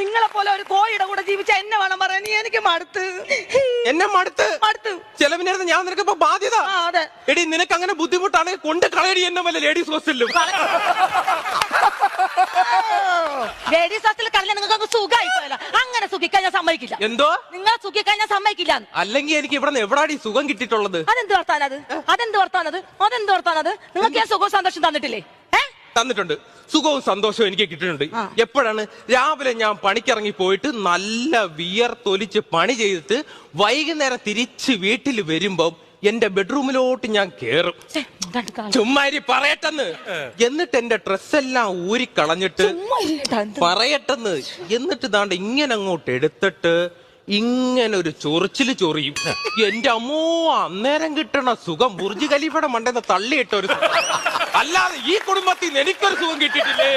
നിങ്ങളെ പോലെ ഒരു കോഴിയുടെ കൂടെ ജീവിച്ച എന്നെ വേണം പറയാൻ. നീ എനിക്ക് മടുത്ത്. എന്നെ മടുത്ത്? മടുത്ത്. ചെലവിനായിരുന്നു ഞാൻ നിനക്ക് ഇപ്പൊ ബാധ്യത. ആ അതെ. എടി നിനക്ക് അങ്ങനെ ബുദ്ധിമുട്ടാണെങ്കിൽ കൊണ്ട് കളയടി എന്നെ വല്ല ലേഡീസ് ഹോസ്റ്റലിലും ലേഡീസ് ഹോസ്റ്റലിൽ കളഞ്ഞ നിങ്ങൾക്ക് അങ്ങ് സുഖമായി പോയല്ലോ അങ്ങനെ സുഖിക്കാൻ ഞാൻ സമ്മതിക്കില്ല. എന്തോ? നിങ്ങളെ സുഖിക്കാൻ ഞാൻ സമ്മതിക്കില്ല. അല്ലെങ്കിൽ എനിക്ക് ഇവിടെ നിന്ന് എവിടാടി സുഖം കിട്ടിയിട്ടുള്ളത്? അതെന്ത് വർത്താനത് അതെന്ത് വർത്താനത് അതെന്ത് വർത്താനത് നിങ്ങൾക്ക് ഞാൻ സുഖവും സന്തോഷം തന്നിട്ടില്ലേ? തന്നിട്ടുണ്ട്. സുഖവും സന്തോഷവും എനിക്ക് കിട്ടിയിട്ടുണ്ട്. എപ്പോഴാണ്? രാവിലെ ഞാൻ പണിക്കിറങ്ങി പോയിട്ട് നല്ല വിയർത്തൊലിച്ച് പണി ചെയ്തിട്ട് വൈകുന്നേരം തിരിച്ച് വീട്ടിൽ വരുമ്പോ എന്റെ ബെഡ്റൂമിലോട്ട് ഞാൻ കേറും. ചുമ്മാരി പറയട്ടെന്ന്. എന്നിട്ട് എന്റെ ഡ്രസ്സെല്ലാം ഇരുട്ടാ, എന്ത്? പറയട്ടെന്ന്. എന്നിട്ട് ദാണ്ട് ഇങ്ങനെ അങ്ങോട്ട് എടുത്തിട്ട് ഇങ്ങനെ ഒരു ചൊറിച്ചിൽ ചൊറിയും. എന്റെ അമ്മോ അന്നേരം കിട്ടണ സുഖം ബുർജ് ഖലീഫയുടെ മണ്ടെന്ന് തള്ളിയിട്ട ഒരു സുഖം. അല്ലാതെ ഈ കുടുംബത്തിൽ നിന്ന് എനിക്കൊരു സുഖം കിട്ടിയിട്ടില്ലേ?